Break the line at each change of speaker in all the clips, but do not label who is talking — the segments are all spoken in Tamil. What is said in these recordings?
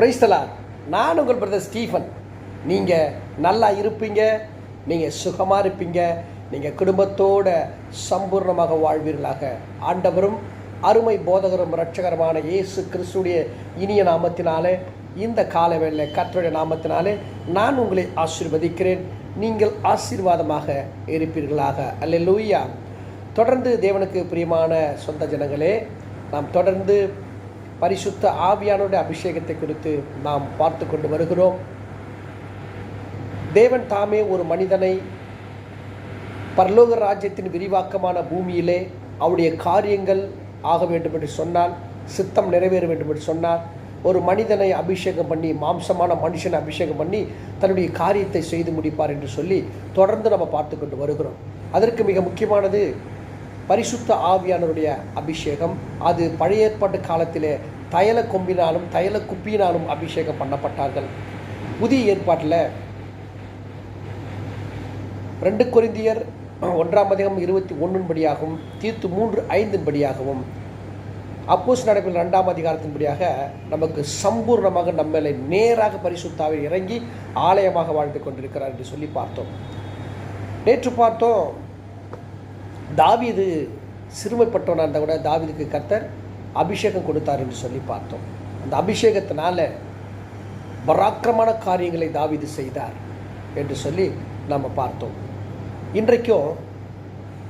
பிரைஸ்தலா நான் உங்கள் பிரதர் ஸ்டீஃபன் நீங்கள் நல்லா இருப்பீங்க நீங்கள் சுகமாக இருப்பீங்க நீங்கள் குடும்பத்தோட சம்பூர்ணமாக வாழ்வீர்களாக. ஆண்டவரும் அருமை போதகரும் ரட்சகரமான இயேசு கிறிஸ்துடைய இனிய நாமத்தினாலே இந்த காலவேளை கற்றுடைய நாமத்தினாலே நான் உங்களை ஆசீர்வதிக்கிறேன். நீங்கள் ஆசீர்வாதமாக இருப்பீர்களாக. அல்ல லூயா தொடர்ந்து தேவனுக்கு பிரியமான சொந்த ஜனங்களே நாம் தொடர்ந்து பரிசுத்த ஆவியானுடைய அபிஷேகத்தை குறித்து நாம் பார்த்து கொண்டு வருகிறோம். தேவன் தாமே ஒரு மனிதனை பரலோக ராஜ்யத்தின் விரிவாக்கமான பூமியிலே அவருடைய காரியங்கள் ஆக வேண்டும் என்று சொன்னால் சித்தம் நிறைவேற வேண்டும் என்று சொன்னார் ஒரு மனிதனை அபிஷேகம் பண்ணி மாம்சமான மனுஷனை அபிஷேகம் பண்ணி தன்னுடைய காரியத்தை செய்து முடிப்பார் என்று சொல்லி தொடர்ந்து நம்ம பார்த்து கொண்டு வருகிறோம். அதற்கு மிக முக்கியமானது பரிசுத்த ஆவியானவருடைய அபிஷேகம். அது பழைய ஏற்பாட்டு காலத்திலே தைல கொம்பினாலும் தைல குப்பியினாலும் அபிஷேகம் பண்ணப்பட்டார்கள். புதிய ஏற்பாட்டில் ரெண்டு கொரிந்தியர் ஒன்றாம் அதிகம் இருபத்தி ஒன்றின்படியாகவும் தீர்த்து மூன்று ஐந்தின்படியாகவும் அப்போஸ் நடைபெறும் ரெண்டாம் அதிகாரத்தின்படியாக நமக்கு சம்பூர்ணமாக நம்மளை நேராக பரிசுத்தாவை இறங்கி ஆலயமாக வாழ்ந்து கொண்டிருக்கிறார் என்று சொல்லி பார்த்தோம். நேற்று பார்த்தோம் தாவீது சிறுமைப்பட்டவனாக இருந்தால் கூட தாவீதுக்கு கத்தர் அபிஷேகம் கொடுத்தார் என்று சொல்லி பார்த்தோம். அந்த அபிஷேகத்தினால பராக்கிரமான காரியங்களை தாவீது செய்தார் என்று சொல்லி நாம் பார்த்தோம். இன்றைக்கும்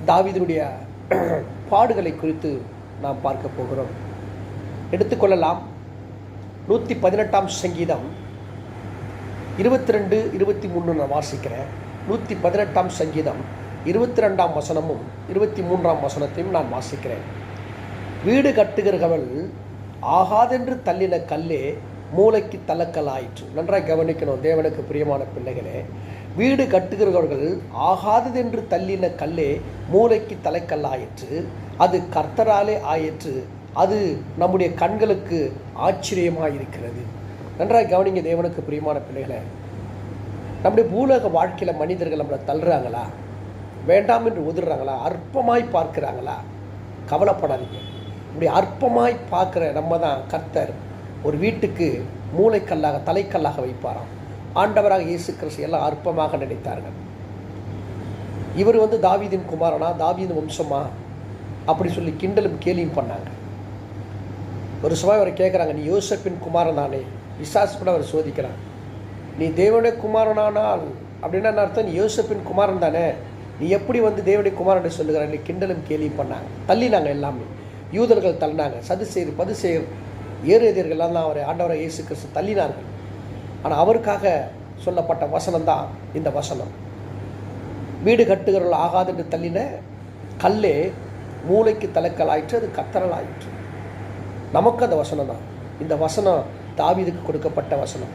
தாவிதனுடைய பாடுகளை குறித்து நாம் பார்க்க போகிறோம். எடுத்துக்கொள்ளலாம். நூற்றி பதினெட்டாம் சங்கீதம் இருபத்தி ரெண்டு இருபத்தி மூணு நான் வாசிக்கிறேன். நூற்றி பதினெட்டாம் சங்கீதம் இருபத்தி ரெண்டாம் வசனமும் இருபத்தி மூன்றாம் வசனத்தையும் நான் வாசிக்கிறேன். வீடு கட்டுகிறவள் ஆகாதென்று தள்ளின கல்லே மூளைக்கு தலக்கலாயிற்று. நன்றாக கவனிக்கணும் தேவனுக்கு பிரியமான பிள்ளைகளே. வீடு கட்டுகிறவர்கள் ஆகாததென்று தள்ளின கல்லே மூளைக்கு தலைக்கல்லாயிற்று. அது கர்த்தராலே ஆயிற்று. அது நம்முடைய கண்களுக்கு ஆச்சரியமாக இருக்கிறது நன்றாக கவனிங்க தேவனுக்கு பிரியமான பிள்ளைகளை. நம்முடைய பூலக வாழ்க்கையில் மனிதர்கள் நம்மளை தள்ளுறாங்களா? வேண்டாம் என்று உதிர்றாங்களா? அற்பமாய் பார்க்குறாங்களா? கவலைப்படாதீங்க. இப்படி அற்பமாய் பார்க்குற நம்ம தான் கர்த்தர் ஒரு வீட்டுக்கு மூளைக்கல்லாக தலைக்கல்லாக வைப்பாராம். ஆண்டவராக இயேசு கிறிஸ்து எல்லாம் அற்பமாக நினைத்தார்கள். இவர் வந்து தாவீதின் குமாரனா தாவீதின் வம்சமா? அப்படி சொல்லி கிண்டலும் கேலியும் பண்ணாங்க. ஒரு சமயம் அவரை கேட்குறாங்க நீ யோசப்பின் குமாரன் தானே? விசாசப்பட அவர் சோதிக்கிறான். நீ தேவனுடைய குமாரனானால் அப்படின்னா என்ன அர்த்தம்? நீ யோசப்பின் குமாரன் தானே? நீ எப்படி வந்து தேவனுடைய குமாரனை சொல்லுகிறான்னு கிண்டலும் கேலியும் பண்ணாங்க. தள்ளினாங்க எல்லாமே. யூதர்கள் தள்ளினாங்க. சதுசேர் பதுசேர் ஏறுதியர்கள்லாம் தான் அவரை ஆண்டவரை இயேசு கிறிஸ்து தள்ளினார்கள். ஆனால் அவருக்காக சொல்லப்பட்ட வசனம் தான் இந்த வசனம். வீடு கட்டுகிறவர்கள் ஆகாது என்று தள்ளின கல்லே மூளைக்கு தலைக்கல் ஆயிற்று அது கத்தரல் ஆயிற்று நமக்கு அந்த வசனம் தான் இந்த வசனம் தாவீதுக்கு கொடுக்கப்பட்ட வசனம்.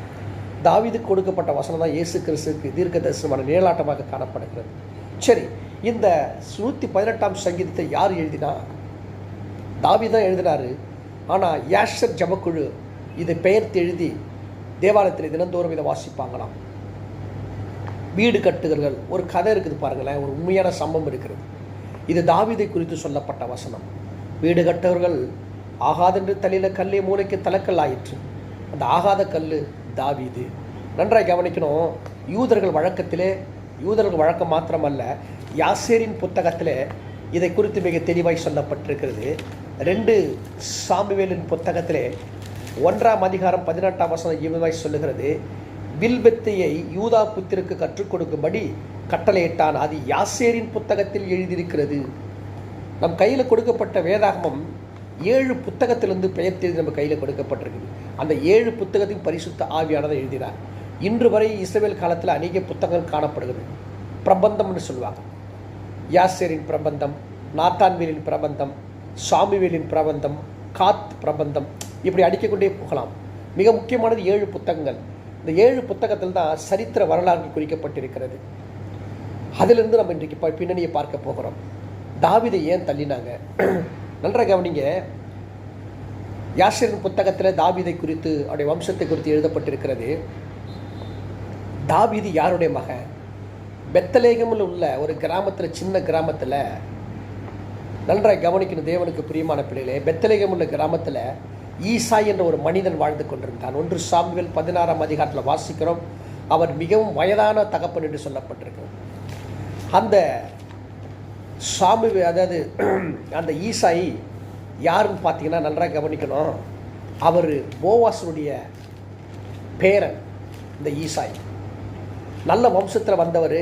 தாவீதுக்கு கொடுக்கப்பட்ட வசனம் தான் இயேசு கிறிஸ்துக்கு தீர்க்க தரிசனமான நிழலாட்டமாக காணப்படுகிறது. சரி இந்த நூற்றி பதினெட்டாம் சங்கீதத்தை யார் எழுதினா? தாவி தான் எழுதினாரு. ஆனால் யாஷர் ஜபக்குழு இதை பெயர்த்து எழுதி தேவாலயத்தில் தினந்தோறும் இதை வாசிப்பாங்களாம். வீடு கட்டுகிறர்கள் ஒரு கதை இருக்குது பாருங்களேன் ஒரு உண்மையான சம்பவம் இருக்கிறது. இது தாவீதை குறித்து சொல்லப்பட்ட வசனம். வீடு கட்டவர்கள் ஆகாதென்று தலையில் கல்லே மூளைக்கு தலைக்கல் ஆயிற்று. அந்த ஆகாத கல் தாவிது. நன்றாக கவனிக்கணும் யூதர்கள் வழக்கத்திலே யூதர்கள் வழக்கம் மாத்திரமல்ல யாசேரின் புத்தகத்திலே இதை குறித்து மிக தெளிவாய் சொல்லப்பட்டிருக்கிறது. ரெண்டு சாமுவேலின் புத்தகத்திலே ஒன்றாம் அதிகாரம் பதினெட்டாம் வசனம் இவ்வாய் சொல்லுகிறது. வில்பெத்தையை யூதா புத்திற்கு கற்றுக் கொடுக்கும்படி கட்டளையிட்டான். அது யாசேரின் புத்தகத்தில் எழுதியிருக்கிறது. நம் கையில் கொடுக்கப்பட்ட வேதாகமம் ஏழு புத்தகத்திலிருந்து பெயர் தெரிந்து நம்ம கையில் கொடுக்கப்பட்டிருக்குது. அந்த ஏழு புத்தகத்தையும் பரிசுத்த ஆவியானதை எழுதினார். இன்று வரை இஸ்ரேல் காலத்தில் அநேக புத்தகங்கள் காணப்படுகிறது. பிரபந்தம்னு சொல்லுவாங்க. யாசேரின் பிரபந்தம் நாத்தான்வேலின் பிரபந்தம் சாமிவேலின் பிரபந்தம் காத் பிரபந்தம். இப்படி அடிக்கொண்டே போகலாம். மிக முக்கியமானது ஏழு புத்தகங்கள். இந்த ஏழு புத்தகத்தில் தான் சரித்திர வரலாறு குறிக்கப்பட்டிருக்கிறது. அதிலிருந்து நம்ம இன்றைக்கு பின்னணியை பார்க்க போகிறோம். தாவிதை ஏன் தள்ளினாங்க? நன்றாக கவனிங்க. யாசிரின் புத்தகத்தில் தாவிதை குறித்து அவருடைய வம்சத்தை குறித்து எழுதப்பட்டிருக்கிறது. தாவிதி யாருடைய மகன்? பெத்தலேகமில் உள்ள ஒரு கிராமத்தில் சின்ன கிராமத்தில் நன்றாக கவனிக்கணும் தேவனுக்கு பிரியமான பிள்ளைகளே பெத்தலேகம் உள்ள கிராமத்தில் ஈசாய் என்ற ஒரு மனிதன் வாழ்ந்து கொண்டிருந்தான். ஒன்று சாம்பியல் பதினாறாம் அதிகாரத்தில் வாசிக்கிறோம். அவர் மிகவும் வயதான தகப்பன் என்று சொல்லப்பட்டிருக்கும் அந்த சாமி அதாவது அந்த ஈசாய் யாருன்னு பார்த்தீங்கன்னா நன்றாக கவனிக்கணும். அவர் போவாசனுடைய பேரன் இந்த ஈசாய். நல்ல வம்சத்தில் வந்தவர்.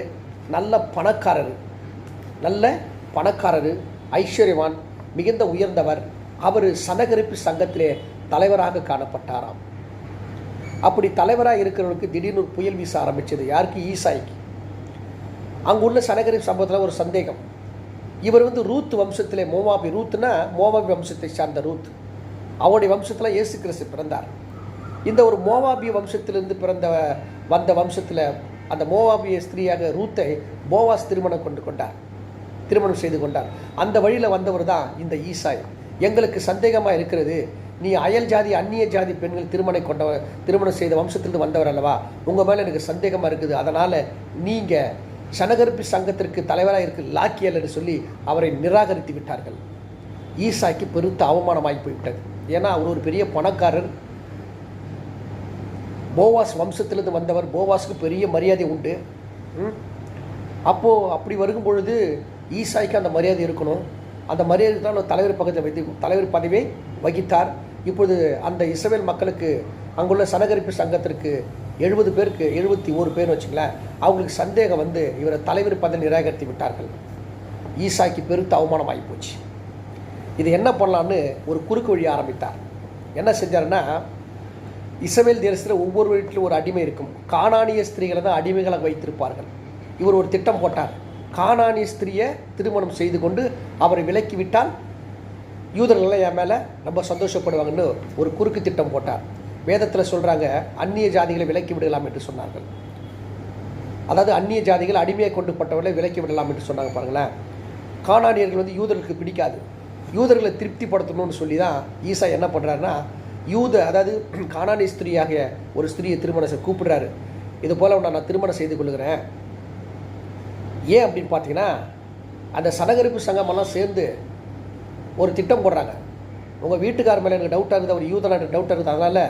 நல்ல பணக்காரர். நல்ல பணக்காரர் ஐஸ்வர்யவான் மிகுந்த உயர்ந்தவர். அவர் சனகரிப்பு சங்கத்திலே தலைவராக காணப்பட்டாராம். அப்படி தலைவராக இருக்கிறவனுக்கு திடீர்னு ஒரு புயல் வீச ஆரம்பிச்சது. யாருக்கு? ஈசாய்க்கு. அங்குள்ள சனகரிப்பு சம்பவத்தில் ஒரு சந்தேகம். இவர் வந்து ரூத் வம்சத்திலே மோவாபி ரூத்னா மோவாபி வம்சத்தை சார்ந்த ரூத். அவருடைய வம்சத்தில் இயேசு கிறிஸ்து பிறந்தார். இந்த ஒரு மோவாபி வம்சத்திலிருந்து பிறந்த வந்த வம்சத்தில் அந்த மோவாபிய ஸ்திரீயாக ரூத்தை போவாஸ் திருமணம் கொண்டு கொண்டார். திருமணம் செய்து கொண்டார். அந்த வழியில் வந்தவர் தான் இந்த ஈசாய். எங்களுக்கு சந்தேகமாக இருக்கிறது நீ அயல் ஜாதி அந்நிய ஜாதி பெண்கள் திருமணம் கொண்டவர் திருமணம் செய்த வம்சத்திலிருந்து வந்தவர் அல்லவா? உங்கள் மேலே எனக்கு சந்தேகமாக இருக்குது. அதனால் நீங்கள் சனகரிப்பு சங்கத்திற்கு தலைவராக இருக்கு லாக்கியல் என்று சொல்லி அவரை நிராகரித்து விட்டார்கள். ஈசாய்க்கு பெருத்த அவமானமாகி போய்விட்டது. ஏன்னா அவர் ஒரு பெரிய பணக்காரர் போவாஸ் வம்சத்திலிருந்து வந்தவர் போவாஸுக்கு பெரிய மரியாதை உண்டு. அப்போது அப்படி வரும் பொழுது ஈசாய்க்கு அந்த மரியாதை இருக்கணும். அந்த மரியாதை தான் தலைவர் பக்கத்தில் வைத்து தலைவர் பதவியை வகித்தார். இப்பொழுது அந்த இஸ்ரேல் மக்களுக்கு அங்குள்ள சனகரிப்பு சங்கத்திற்கு எழுபது பேருக்கு எழுபத்தி ஒரு பேர் வச்சுங்களேன் அவங்களுக்கு சந்தேகம் வந்து இவரை தலைவர் பதவி நிராகரித்து விட்டார்கள். ஈசாய்க்கு பெருத்த அவமானம் ஆகி போச்சு. இது என்ன பண்ணலான்னு ஒரு குறுக்கு வழி ஆரம்பித்தார். என்ன செஞ்சாருன்னா இசவேல் தேசத்தில் ஒவ்வொரு வீட்டிலும் ஒரு அடிமை இருக்கும். காணானிய ஸ்திரீகளை தான் அடிமைகளாக வைத்திருப்பார்கள். இவர் ஒரு திட்டம் போட்டார். காணானிய ஸ்திரியை திருமணம் செய்து கொண்டு அவரை விலக்கி விட்டால் யூதர்கள்லாம் என் மேலே ரொம்ப சந்தோஷப்படுவாங்கன்னு ஒரு குறுக்கு திட்டம் போட்டார். வேதத்தில் சொல்கிறாங்க அந்நிய ஜாதிகளை விலக்கி விடலாம் என்று சொன்னார்கள். அதாவது அந்நிய ஜாதிகள் அடிமையை கொண்டு பட்டவர்களை விலக்கி விடலாம் என்று சொன்னாங்க பாருங்களேன். காணாடியர்கள் வந்து யூதர்களுக்கு பிடிக்காது. யூதர்களை திருப்திப்படுத்தணும்னு சொல்லி தான் ஈசா என்ன பண்ணுறாருன்னா யூத அதாவது கானானிய ஸ்திரீயாக ஒரு ஸ்திரியை திருமணம் கூப்பிடுறாரு. இது போல் உன்னை நான் திருமணம் செய்து கொள்கிறேன். ஏன் அப்படின்னு பார்த்தீங்கன்னா அந்த சனகரிப்பு சங்கமெல்லாம் சேர்ந்து ஒரு திட்டம் போடுறாங்க. உங்கள் வீட்டுக்கார மேலே எனக்கு டவுட்டாக இருக்குது அவர் யூதனா எனக்கு டவுட்டாக இருக்குது அதனால்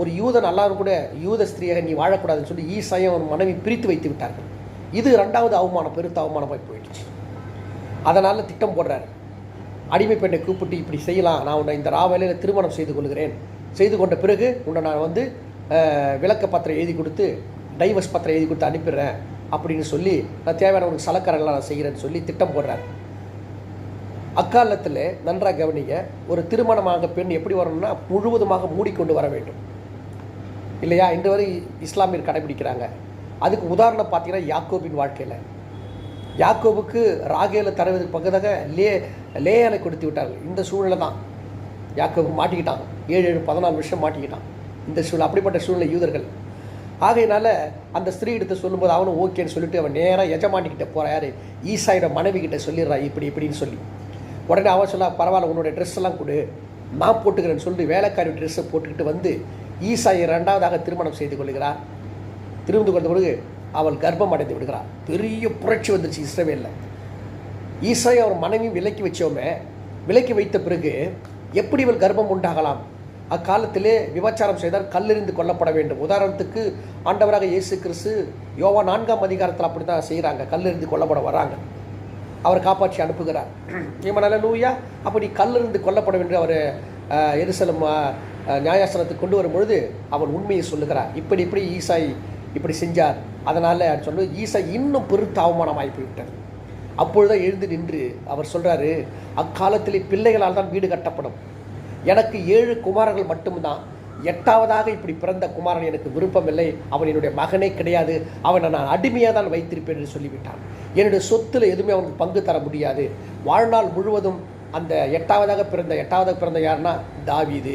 ஒரு யூதன் எல்லாரும் கூட யூத ஸ்திரீயாக நீ வாழக்கூடாதுன்னு சொல்லி ஈசாயும் அவன் மனைவி பிரித்து வைத்து விட்டார்கள். இது ரெண்டாவது அவமானம் பெருத்த அவமானமாக போயிடுச்சு. அதனால் திட்டம் போடுறாரு. அடிமை பெண்ணை கூப்பிட்டு இப்படி செய்யலாம். நான் உன்னை இந்த ராவேலையில் திருமணம் செய்து கொள்கிறேன். செய்து கொண்ட பிறகு உன்னை நான் வந்து விளக்க பத்திரம் எழுதி கொடுத்து டைவர்ஸ் பத்திரம் எழுதி கொடுத்து அனுப்பிடுறேன் அப்படின்னு சொல்லி நான் தேவையான உனக்கு சலக்கரெல்லாம் நான் செய்கிறேன்னு சொல்லி திட்டம் போடுறாரு. அக்காலத்தில் நன்றாக கவனிங்க ஒரு திருமணமாக பெண் எப்படி வரணும்னா முழுவதுமாக மூடிக்கொண்டு வர வேண்டும். இல்லையா? இன்று வரை இஸ்லாமியர் கடைபிடிக்கிறாங்க. அதுக்கு உதாரணம் பார்த்தீங்கன்னா யாக்கோபின் வாழ்க்கையில். யாக்கோபுக்கு ராகேல தருவதற்கு பக்கதாக லே லேயனை கொடுத்து விட்டார்கள். இந்த சூழ்நிலை தான் யாக்கோபு மாட்டிக்கிட்டான். ஏழு ஏழு பதினாலு வருஷம் மாட்டிக்கிட்டான். இந்த சூழ்நிலை அப்படிப்பட்ட சூழ்நிலை யூதர்கள். ஆகையினால அந்த ஸ்திரீ எடுத்து சொல்லும்போது அவனும் ஓகேன்னு சொல்லிட்டு அவன் நேராக எஜமானிக்கிட்ட போகிறா யார் ஈசாயோட மனைவி கிட்ட சொல்லிடுறா இப்படி இப்படின்னு சொல்லி. உடனே அவன் சொல்ல பரவாயில்ல உன்னோட ட்ரெஸ் எல்லாம் கொடு. நான் போட்டுக்கிறேன்னு சொல்லிட்டு வேலைக்காரி ட்ரெஸ்ஸை போட்டுக்கிட்டு வந்து ஈசாயை ரெண்டாவதாக திருமணம் செய்து கொள்கிறார். திரும்பி கொண்ட பிறகு அவள் கர்ப்பம் அடைந்து விடுகிறாள் பெரிய புரட்சி வந்துருச்சு இஸ்ரவேலில். ஈசாயை அவர் மனைவி விலக்கி வச்சோமே. விலக்கி வைத்த பிறகு எப்படி இவள் கர்ப்பம் உண்டாகலாம்? அக்காலத்திலே விபச்சாரம் செய்தால் கல்லெறிந்து கொல்லப்பட வேண்டும். உதாரணத்துக்கு ஆண்டவராக இயேசு கிறிஸ்து யோவா நான்காம் அதிகாரத்தில் அப்படி தான் செய்கிறாங்க. கல்லெறிந்து கொல்லப்பட வராங்க. அவர் காப்பாற்றி அனுப்புகிறார். இவனால லூயா அப்படி கல்லெறிந்து கொல்லப்பட வேண்டும் அவர் எருசலம் நியாயாசனத்துக்கு கொண்டு வரும்பொழுது அவன் உண்மையை சொல்லுகிறார். இப்படி இப்படி ஈசாய் இப்படி செஞ்சார். அதனால் சொல்லு ஈசா இன்னும் பெருத்த அவமானமாகி போய்விட்டது. அப்பொழுதுதான் எழுந்து நின்று அவர் சொல்கிறாரு அக்காலத்திலே பிள்ளைகளால் தான் வீடு கட்டப்படும். எனக்கு ஏழு குமாரர்கள் மட்டும்தான். எட்டாவதாக இப்படி பிறந்த குமாரன் எனக்கு விருப்பமில்லை. அவன் என்னுடைய மகனே கிடையாது. அவனை நான் அடிமையாக தான் வைத்திருப்பேன் என்று சொல்லிவிட்டான். என்னுடைய சொத்தில் எதுவுமே அவனுக்கு பங்கு தர முடியாது. வாழ்நாள் முழுவதும் அந்த எட்டாவதாக பிறந்த எட்டாவதாக பிறந்த யாருன்னா தாவீது.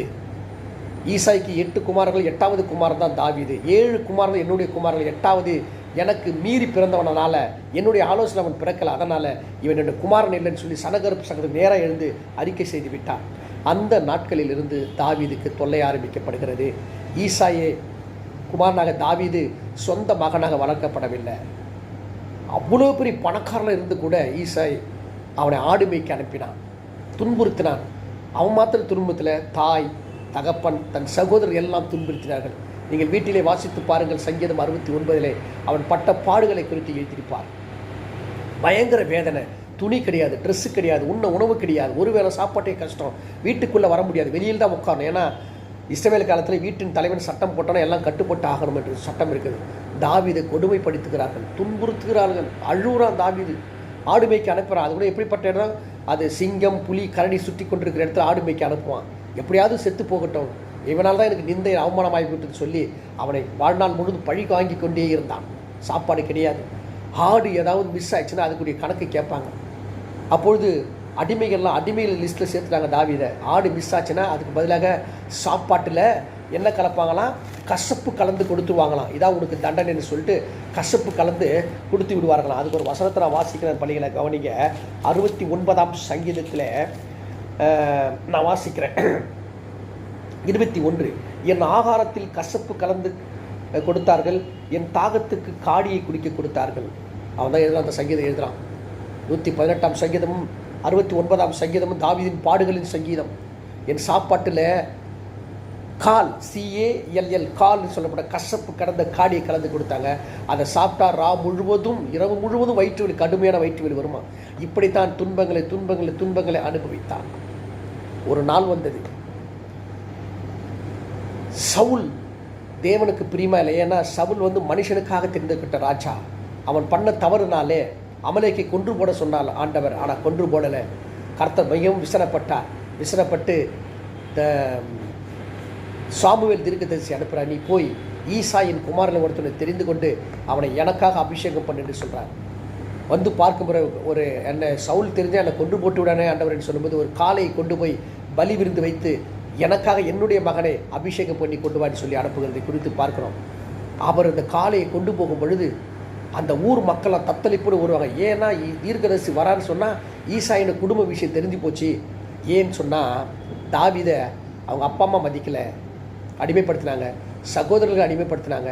ஈசாய்க்கு எட்டு குமாரர்கள் எட்டாவது குமாரன் தான் தாவீது. ஏழு குமாரர்கள் என்னுடைய குமாரர்கள் எட்டாவது எனக்கு மீறி பிறந்தவனால் என்னுடைய ஆலோசனை அவன் பிறக்கல அதனால் இவன் என்னுடைய குமாரன் இல்லைன்னு சொல்லி சனகருப்பு சங்கர் நேராக எழுந்து அறிக்கை செய்து விட்டான். அந்த நாட்களிலிருந்து தாவீதுக்கு தொல்லை ஆரம்பிக்கப்படுகிறது. ஈசாயே குமாரனாக தாவீது சொந்த மகனாக வளர்க்கப்படவில்லை. அவ்வளோ பெரிய பணக்காரனாக இருந்து கூட ஈசாய் அவனை ஆடுமைக்கு அனுப்பினான். துன்புறுத்தினான். அவன் மாத்திர துன்பத்தில் தாய் தகப்பன் தன் சகோதரர் எல்லாம் துன்புறுத்தினார்கள். நீங்கள் வீட்டிலே வாசித்து பாருங்கள் சங்கீதம் அறுபத்தி ஒன்பதிலே அவன் பட்ட பாடுகளை குறித்து எழுதியிருப்பார். பயங்கர வேதனை. துணி கிடையாது ட்ரெஸ்ஸு கிடையாது உண்ண உணவு கிடையாது. ஒருவேளை சாப்பாட்டே கஷ்டம். வீட்டுக்குள்ளே வர முடியாது. வெளியில் தான் உட்காரணும். ஏன்னா இஸ்ரவேல் காலத்தில் வீட்டின் தலைவன் சட்டம் போட்டோன்னா எல்லாம் கட்டுப்பட்டு ஆகணும் என்று சட்டம் இருக்குது. தாவீதை கொடுமைப்படுத்துகிறார்கள் துன்புறுத்துகிறார்கள் அழுகுறான் தாவிது. ஆடு மேய்க்க அனுப்புகிறான் அது கூட எப்படிப்பட்ட இடம்? அது சிங்கம் புலி கரடி சுற்றி கொண்டிருக்கிற இடத்துல ஆடு மேய்க்க அனுப்புவான். எப்படியாவது செத்து போகட்டும். இவனால் தான் எனக்கு நிந்தை அவமானமாகிவிட்டது சொல்லி அவனை வாழ்நாள் முழுதும் பழி வாங்கி கொண்டே இருந்தான். சாப்பாடு கிடையாது. ஆடு ஏதாவது மிஸ் ஆயிடுச்சுன்னா அதுக்குரிய கணக்கு கேட்பாங்க. அப்பொழுது அடிமைகள்லாம் அடிமைகள் லிஸ்ட்டில் சேர்த்துட்டாங்க தாவிதை. ஆடு மிஸ் ஆச்சுன்னா அதுக்கு பதிலாக சாப்பாட்டில் என்ன கலப்பாங்களாம்? கசப்பு கலந்து கொடுத்துருவாங்களாம் இதான் உனக்கு தண்டனைன்னு சொல்லிட்டு கசப்பு கலந்து கொடுத்து விடுவார்களாம். அதுக்கு ஒரு வசனத்தை நான் வாசிக்கிறேன் பள்ளிகளை கவனிங்க. அறுபத்தி ஒன்பதாம் சங்கீதத்தில் நான் வாசிக்கிறேன். இருபத்தி ஒன்று. என் ஆகாரத்தில் கசப்பு கலந்து கொடுத்தார்கள். என் தாகத்துக்கு காடியை குடிக்க கொடுத்தார்கள். அவன் தான் எழுதுறான் அந்த சங்கீதம் எழுதுகிறான் நூற்றி பதினெட்டாம் சங்கீதமும் அறுபத்தி ஒன்பதாம் சங்கீதமும் தாவிதின் பாடுகளின் சங்கீதம். என் சாப்பாட்டில் கால் சிஏஎல்எல் கால்னு சொல்லப்பட்ட கசப்பு கடந்த காடியை கலந்து கொடுத்தாங்க. அதை சாப்பிட்டா ரா முழுவதும் இரவு முழுவதும் வயிற்று வலி கடுமையான வயிற்று வலி வருமா? இப்படித்தான் துன்பங்களை துன்பங்களை துன்பங்களை அனுபவித்தான். ஒரு நாள் வந்தது. சவுல் தேவனுக்கு பிரியமா இல்லை ஏன்னா சவுல் வந்து மனுஷனுக்காக தெரிந்துக்கிட்ட ராஜா. அவன் பண்ண தவறுனாலே அமலேக்கை கொன்று போட சொன்னால் ஆண்டவர். ஆனால் கொன்று போடலை. கர்த்தர் மிகவும் விசனப்பட்டார். விசனப்பட்டு சாமுவேல் தீர்க்கதரிசி அனுப்புகிறார். நீ போய் ஈசாயின் குமாரன் ஒருத்தனை தெரிந்து கொண்டு அவனை எனக்காக அபிஷேகம் பண்ணுன்னு சொல்கிறார் வந்து பார்க்கும் ஒரு என்னை சவுல் தெரிஞ்சு என்னை கொண்டு போட்டு விடானே என்று சொல்லும்போது ஒரு காலை கொண்டு போய் பலி விருந்து வைத்து எனக்காக என்னுடைய மகனை அபிஷேகம் பண்ணி கொண்டு வாடி சொல்லி அனுப்புகிறதை குறித்து பார்க்கிறோம். அவர் அந்த காளையை கொண்டு போகும் பொழுது அந்த ஊர் மக்களாம் தத்தளிப்புன்னு வருவாங்க ஏன்னா தீர்க்கதரிசி வரான்னு சொன்னால் ஈசாயின குடும்ப விஷயம் தெரிஞ்சு போச்சு. ஏன்னு சொன்னால் தாவிதை அவங்க அப்பா அம்மா மதிக்கலை. அடிமைப்படுத்தினாங்க. சகோதரர்கள் அடிமைப்படுத்தினாங்க.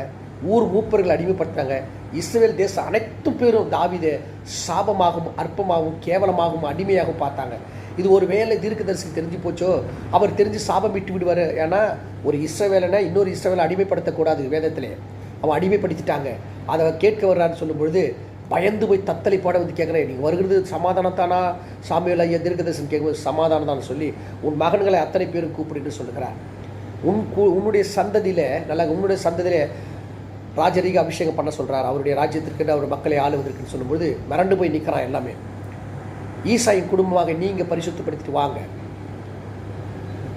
ஊர் மூப்பர்கள் அடிமைப்படுத்தினாங்க. இஸ்ரேல் தேசம் அனைத்து பேரும் தாவிதை சாபமாகவும் அற்பமாகவும் கேவலமாகவும் அடிமையாகவும் பார்த்தாங்க. இது ஒரு வேலை தீர்க்கதரிசிக்கு தெரிஞ்சு போச்சோ? அவர் தெரிஞ்சு சாபம் விட்டு விடுவார். ஏன்னா ஒரு இஸ்ரவேலனை இன்னொரு இஸ்ரவேலை அடிமைப்படுத்தக்கூடாது வேதத்திலே. அவன் அடிமைப்படுத்திட்டாங்க. அதை கேட்க வர்றான்னு சொல்லும்பொழுது பயந்து போய் தத்தளி பாட வந்து கேட்குறேன். நீங்கள் வருகிறது சமாதானத்தானா? சாமியில் ஐயா தீர்க்கதரிசன் கேட்கும்போது சமாதானம் தான் சொல்லி உன் மகன்களை அத்தனை பேரும் கூப்பிடுன்னு சொல்லுகிறார். உன் கு- உன்னுடைய சந்ததியில் நல்லா உன்னுடைய சந்ததியில் ராஜரீக அபிஷேகம் பண்ண சொல்கிறார் அவருடைய ராஜ்யத்திற்கு அவர் மக்களை ஆளுவதற்குன்னு சொல்லும்போது மிரண்டு போய் நிற்கிறான் எல்லாமே. ஈசாயின் குடும்பமாக நீங்கள் பரிசுத்தப்படுத்திட்டு வாங்க.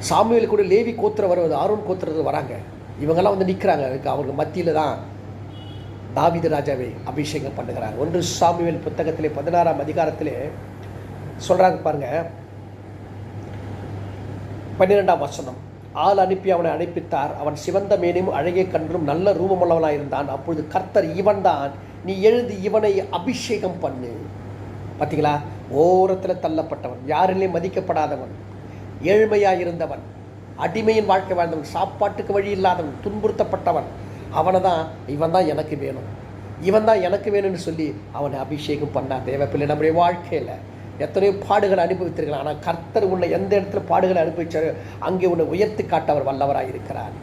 சாமுவேல் கூட லேவி கோத்திரம் வருவது ஆரோன் கோத்திரத்தில் வராங்க. இவங்கெல்லாம் வந்து நிற்கிறாங்க அதுக்கு அவங்க மத்தியில் தான் தாவித ராஜாவை அபிஷேகம் பண்ணுகிறார். ஒன்று சாமுவேல் புத்தகத்திலே பதினாறாம் அதிகாரத்திலே சொல்கிறாங்க பாருங்க. பன்னிரெண்டாம் வசனம். ஆள் அனுப்பி அவனை அனுப்பித்தார் அவன் சிவந்த மேனும் அழகிய கன்றும் நல்ல ரூபமுள்ளவனாக இருந்தான் அப்பொழுது கர்த்தர் இவன்தான் நீ எழுதி இவனை அபிஷேகம் பண்ணு. பார்த்தீங்களா ஓரத்தில் தள்ளப்பட்டவன் யாரிலையும் மதிக்கப்படாதவன் ஏழ்மையாக இருந்தவன் அடிமையின் வாழ்க்கை வாழ்ந்தவன் சாப்பாட்டுக்கு வழி இல்லாதவன் துன்புறுத்தப்பட்டவன் அவனை தான் இவன் தான் எனக்கு வேணும். இவன் தான் எனக்கு வேணும்னு சொல்லி அவனை அபிஷேகம் பண்ணான் தேவப்பிள்ளை நம்முடைய வாழ்க்கையில். எத்தனையோ பாடுகளை அனுபவித்திருக்கலாம். ஆனால் கர்த்தர் உன்னை எந்த இடத்துல பாடுகளை அனுபவிச்சாரோ அங்கே உன்னை உயர்த்தி காட்ட அவர் வல்லவராக இருக்கிறார்.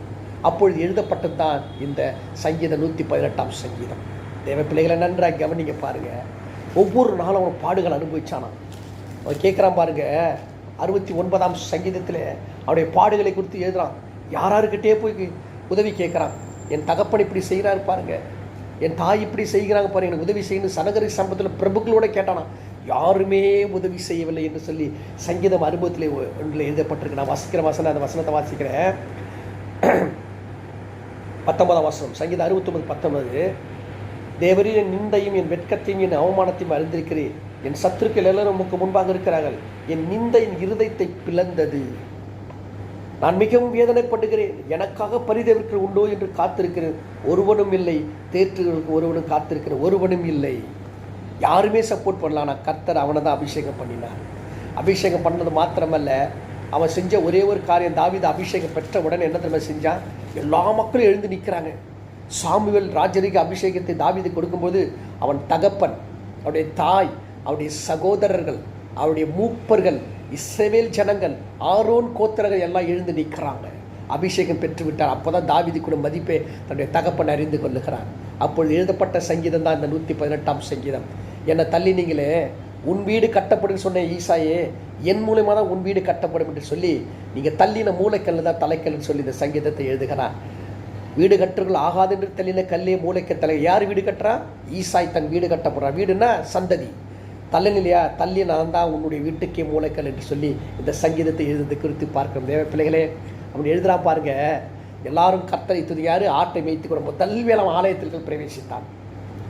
அப்பொழுது எழுதப்பட்டது தான் இந்த சங்கீதம் நூற்றி பதினெட்டாம் சங்கீதம். தேவ பிள்ளைகளை நன்றாக கவனிங்க பாருங்கள் ஒவ்வொரு நாளும் அவன் பாடுகள் அனுபவிச்சானான் அவன் கேட்குறான் பாருங்க அறுபத்தி ஒன்பதாம் சங்கீதத்தில் அவனுடைய பாடுகளை குறித்து எழுதுறான். யாராருக்கிட்டே போய் உதவி கேட்குறான். என் தகப்பன் இப்படி செய்கிறாரு பாருங்க என் தாய் இப்படி செய்கிறாங்க பாருங்க எனக்கு உதவி செய்யணும் சனகரி சம்பத்தில் பிரபுக்களோட கேட்டானா யாருமே உதவி செய்யவில்லை என்று சொல்லி சங்கீதம் அனுபவத்தில் ஒன்றில் எழுதப்பட்டிருக்கு. நான் வாசிக்கிற வசனம் அந்த வசனத்தை வாசிக்கிறேன். பத்தொன்பதாம் வசனம் சங்கீதம் அறுபத்தொன்பது பத்தொன்பது. தேவரின் என் நிந்தையும் என் வெட்கத்தையும் என் அவமானத்தையும் அறிந்திருக்கிறேன் என் சத்துருக்கள் எல்லாரும் உமக்கு முன்பாக இருக்கிறார்கள். என் நிந்தை என் இருதயத்தை பிளந்தது. நான் மிகவும் வேதனைப்படுகிறேன். எனக்காக பரிதவிற்கள் உண்டோ என்று காத்திருக்கிறேன். ஒருவனும் இல்லை. தேற்றுகளுக்கு ஒருவனும் காத்திருக்கிறேன் ஒருவனும் இல்லை. யாருமே சப்போர்ட் பண்ணல ஆனால் கர்த்தர் அவனை தான் அபிஷேகம் பண்ணினார். அபிஷேகம் பண்ணது மாத்திரமல்ல அவன் செஞ்ச ஒரே ஒரு காரியம் தாவித அபிஷேகம் பெற்ற உடனே என்ன தெரியுமா செஞ்சான்? எல்லா மக்களும் எழுந்து நிற்கிறாங்க. சாமுவேல் ராஜரிக அபிஷேகத்தை தாவிது கொடுக்கும்போது அவன் தகப்பன் அவருடைய தாய் அவருடைய சகோதரர்கள் அவருடைய மூப்பர்கள் இஸ்ரேவேல் ஜனங்கள் ஆரோன் கோத்திரர்கள் எல்லாம் எழுந்து நிற்கிறாங்க. அபிஷேகம் பெற்றுவிட்டார். அப்போ தான் தாவிதி கூட மதிப்பை தன்னுடைய தகப்பன் அறிந்து கொள்ளுகிறார். அப்பொழுது எழுதப்பட்ட சங்கீதம் தான் இந்த நூற்றி பதினெட்டாம் சங்கீதம். என்னை தள்ளி நீங்களே உன் வீடு கட்டப்படும் சொன்ன ஈசாயே என் மூலமாக தான் உன் வீடு கட்டப்படும் என்று சொல்லி நீங்கள் தள்ளின மூளைக்கல்லு தான் தலைக்கல்னு சொல்லி இந்த சங்கீதத்தை எழுதுகிறார். வீடு கட்டுகள் ஆகாது என்று தள்ளின கல்லே மூளைக்கு தலை. யார் வீடு கட்டுறா? ஈசாய் தன் வீடு கட்ட போகிறான் வீடுனா சந்ததி தள்ளனிலையா தள்ளி நான் தான் உன்னுடைய வீட்டுக்கே மூளைக்கல் என்று சொல்லி இந்த சங்கீதத்தை எழுதுறது குறித்து பார்க்கிறோம். தேவ பிள்ளைகளே அவன் எழுதுறா பாருங்க. எல்லாரும் கர்த்தரை துதியார் ஆட்டை மேய்த்து கொடுப்போம் முதல் ஆலயத்திற்கு பிரவேசித்தான்.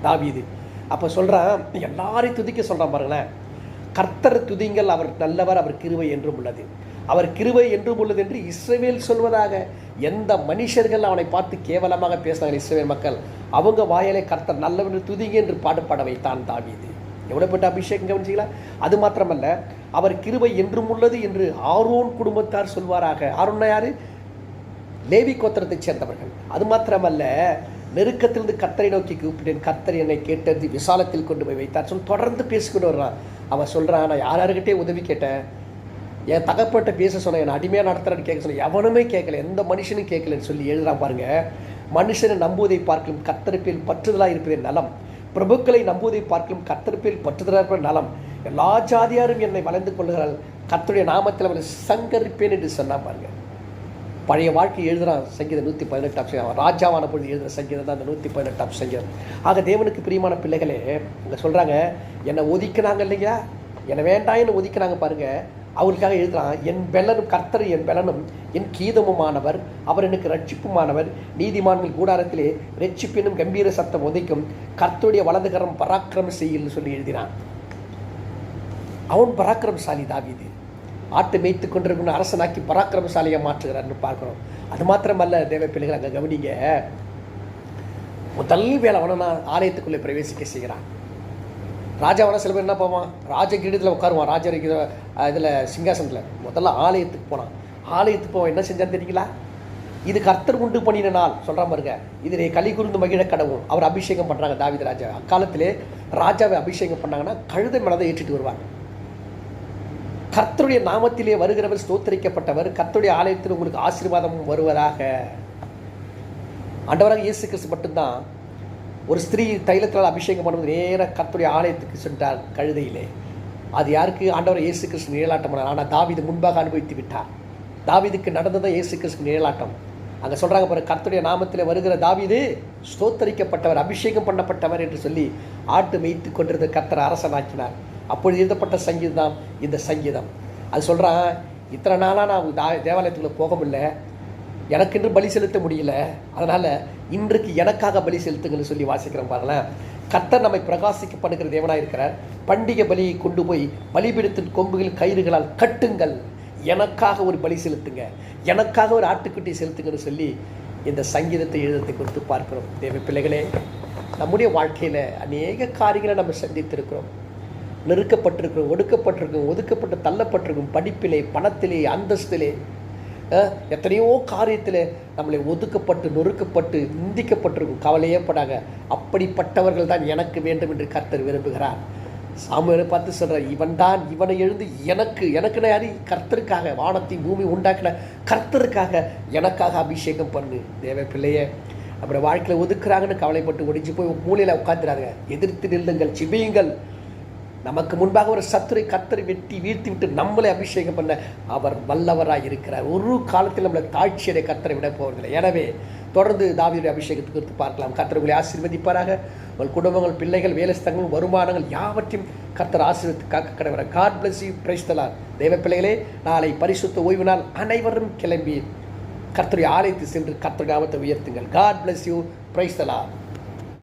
தாவீது. அப்போ சொல்கிறான் எல்லாரையும் துதிக்க சொல்கிறான் பாருங்களேன். கர்த்தர் துதிங்கள் அவர் நல்லவர் அவர் கிருவை என்றும் உள்ளது. அவர் கிருவை என்றும் உள்ளது என்று இஸ்ரேவேல் சொல்வதாக எந்த மனுஷர்கள் அவனை பார்த்து கேவலமாக பேசினாங்க இஸ்ரேவேல் மக்கள்? அவங்க வாயிலே கர்த்தர் நல்லவென்று துதிங்க என்று பாடுபாட வைத்தான் தாவீது. எவ்வளோப்பட்ட அபிஷேகம் கவனிச்சிங்களா? அது மாத்திரமல்ல அவர் கிருபை என்றும் உள்ளது என்று ஆரோன் குடும்பத்தார் சொல்வாராக. ஆரோன்னா யாரு? லேவி கோத்திரத்தைச் சேர்ந்தவர்கள். அது மாத்திரமல்ல நெருக்கத்திலிருந்து கத்தரை நோக்கி கூப்பிட்டேன். கத்தர் என்னை கேட்டது விசாலத்தில் கொண்டு போய் வைத்தார். சொல்லி தொடர்ந்து பேசிக்கொண்டு வர்றான் அவன் சொல்கிறான் நான் யார் யாருக்கிட்டே உதவி கேட்டேன்? என் தகப்பட்ட பேச சொன்னேன் என் அடிமையாக நடத்துகிறான்னு கேட்க சொன்னேன். எவனுமே கேட்கல எந்த மனுஷனும் கேட்கலன்னு சொல்லி எழுதுறான் பாருங்க. மனுஷனை நம்புவதை பார்க்கலும் கத்தரிப்பில் பற்றுதலாக இருப்பதே நலம். பிரபுக்களை நம்புவதை பார்க்கலும் கத்தரிப்பில் பற்றுதலாக இருப்பது நலம். எல்லா ஜாதியாரும் என்னை வளர்ந்து கொள்கிறாள் கத்தருடைய நாமத்தில் அவனை சங்கரிப்பேன் என்று சொன்னால் பாருங்க. பழைய வாழ்க்கை எழுதுகிறான் சங்கீதம் நூற்றி பதினெட்டாம் சங்கீதம். ராஜாவான பொழுது எழுதுகிற சங்கீதம் தான் அந்த நூற்றி பதினெட்டாம் சங்கீதம். ஆக தேவனுக்கு பிரியமான பிள்ளைகளே இங்கே சொல்கிறாங்க என்னை ஒதுக்கினாங்க இல்லையா என்னை வேண்டாம்னு ஒதுக்கினாங்க பாருங்கள் அவருக்காக எழுதுறான் என் பெலனும் கர்த்தர் என் பெலனும் என் கீதமுமானவர் அவர் எனக்கு ரட்சிப்புமானவர் நீதிமான்கள் கூடாரத்திலே ரட்சிப்பினும் கம்பீர சத்தம் உதைக்கும் கர்த்தருடைய வலதுகரம் பராக்கிரம செய்யல்னு சொல்லி எழுதினான். அவன் பராக்கிரமசாலி தாவீது. ஆட்டு மேய்த்து கொண்டிருக்கிற அரசனாக்கி பராக்கிரமசாலியாக மாற்றுகிறான்னு பார்க்குறோம். அது மாத்திரமல்ல தேவ பிள்ளைகள் அங்கே கவனிங்க. முதல் வேலை அவனை ஆலயத்துக்குள்ளே பிரவேசிக்க செய்கிறான். ராஜாவன சில பேர் என்ன போவான் ராஜ கிரீடத்தில் உட்காருவான். ராஜ இதில் சிங்காசனத்தில். முதல்ல ஆலயத்துக்கு போனான். ஆலயத்துக்கு போவான் என்ன செஞ்சான்னு தெரியுங்களா? இது கர்த்தர் உண்டு பண்ணின நாள். சொல்கிற பாருங்க. இதிலே கலிகுருந்து மகிழ கடவும் அவர் அபிஷேகம் பண்ணுறாங்க தாவித ராஜா. அக்காலத்திலே ராஜாவை அபிஷேகம் பண்ணாங்கன்னா கழுதை மேலே ஏற்றிட்டு வருவாங்க கர்த்தருடைய நாமத்திலே வருகிறவர் ஸ்தோத்தரிக்கப்பட்டவர் கர்த்தருடைய ஆலயத்தில் உங்களுக்கு ஆசீர்வாதம் வருவதாக. ஆண்டவராக இயேசு கிறிஸ்து மட்டும்தான் ஒரு ஸ்திரீ தைலத்தால் அபிஷேகம் பண்ணும்போது நேராக கத்துடைய ஆலயத்துக்கு சென்றார் கழுதையிலே. அது யாருக்கு? ஆண்டவர் இயேசு கிறிஸ்து நிழலாட்டம் பண்ணார். ஆனால் தாவீது முன்பாக அனுபவித்து விட்டார். தாவீதுக்கு நடந்ததான் இயேசு கிறிஸ்து நிழலாட்டம். அங்கே சொல்கிறாங்க பாரு கர்த்துடைய நாமத்தில் வருகிற தாவீது ஸ்தோத்தரிக்கப்பட்டவர் அபிஷேகம் பண்ணப்பட்டவர் என்று சொல்லி ஆட்டு மேய்த்து கொண்டிருந்த கர்த்தர் அரசனாக்கினார். அப்பொழுது எழுதப்பட்ட சங்கீதம் தான் இந்த சங்கீதம். அது சொல்கிறான் இத்தனை நாளாக நான் தா தேவாலயத்துக்குள்ளே போக முடியல எனக்கென்று பலி செலுத்த முடியல. அதனால் இன்றைக்கு எனக்காக பலி செலுத்துங்கன்னு சொல்லி வாசிக்கிறோம் பாருங்களேன். கத்தர் நம்மை பிரகாசிக்கப்படுகிற தேவனாக இருக்கிறார். பண்டிகை பலியை கொண்டு போய் பலிபீடத்தின் கொம்புகள் கயிறுகளால் கட்டுங்கள். எனக்காக ஒரு பலி செலுத்துங்க. எனக்காக ஒரு ஆட்டுக்குட்டி செலுத்துங்கன்னு சொல்லி இந்த சங்கீதத்தை எழுதத்தை குறித்து பார்க்கிறோம். தேவ பிள்ளைகளே நம்முடைய வாழ்க்கையில் அநேக காரியங்களை நம்ம சந்தித்திருக்கிறோம். நெருக்கப்பட்டிருக்கிறோம் ஒடுக்கப்பட்டிருக்கோம் ஒதுக்கப்பட்டு தள்ளப்பட்டிருக்கும் படிப்பிலே பணத்திலே அந்தஸ்திலே எத்தனையோ காரியத்தில் நம்மளை ஒதுக்கப்பட்டு நொறுக்கப்பட்டு நிந்திக்கப்பட்டிருக்கும். கவலையே படாங்க அப்படிப்பட்டவர்கள் தான் எனக்கு வேண்டும் என்று கர்த்தர் விரும்புகிறார். சாமுவேலை பார்த்து சொல்கிறார் இவன் தான் இவனை எழுந்து எனக்கு எனக்குன்னு யாரு? கர்த்தருக்காக வானத்தை பூமி உண்டாக்கின கர்த்தருக்காக எனக்காக அபிஷேகம் பண்ணு. தேவ பிள்ளையே அப்புறம் வாழ்க்கையில் ஒதுக்குறாங்கன்னு கவலைப்பட்டு ஒடிஞ்சு போய் மூலையில் உட்காந்துறாங்க எதிர்த்து நில்லுங்கள் சிபியுங்கள். நமக்கு முன்பாக ஒரு சத்துரை கத்தரை வெட்டி வீழ்த்தி விட்டு நம்மளை அபிஷேகம் பண்ண அவர் வல்லவராக இருக்கிறார். ஒரு காலத்தில் நம்மளை தாழ்ச்சியடை கத்தரை விட போவதில்லை. எனவே தொடர்ந்து தாவியுடைய அபிஷேகத்தை குறித்து பார்க்கலாம். கர்த்தர் உங்களை ஆசீர்வதிப்பாராக. உங்கள் குடும்பங்கள் பிள்ளைகள் வேலைஸ்தங்கள் வருமானங்கள் யாவற்றையும் கத்தர் ஆசீர்வதித்து காக்க கடவுற காட் பிளஸ் யூ பிரைஸ்தலார் தெய்வ பிள்ளைகளே நாளை பரிசுத்த ஓய்வு நாள். அனைவரும் கிளம்பி கர்த்தருடைய ஆலயத்தை சென்று கர்த்தர் நாமத்தை உயர்த்துங்கள். God bless you பிரைஸ்தலார்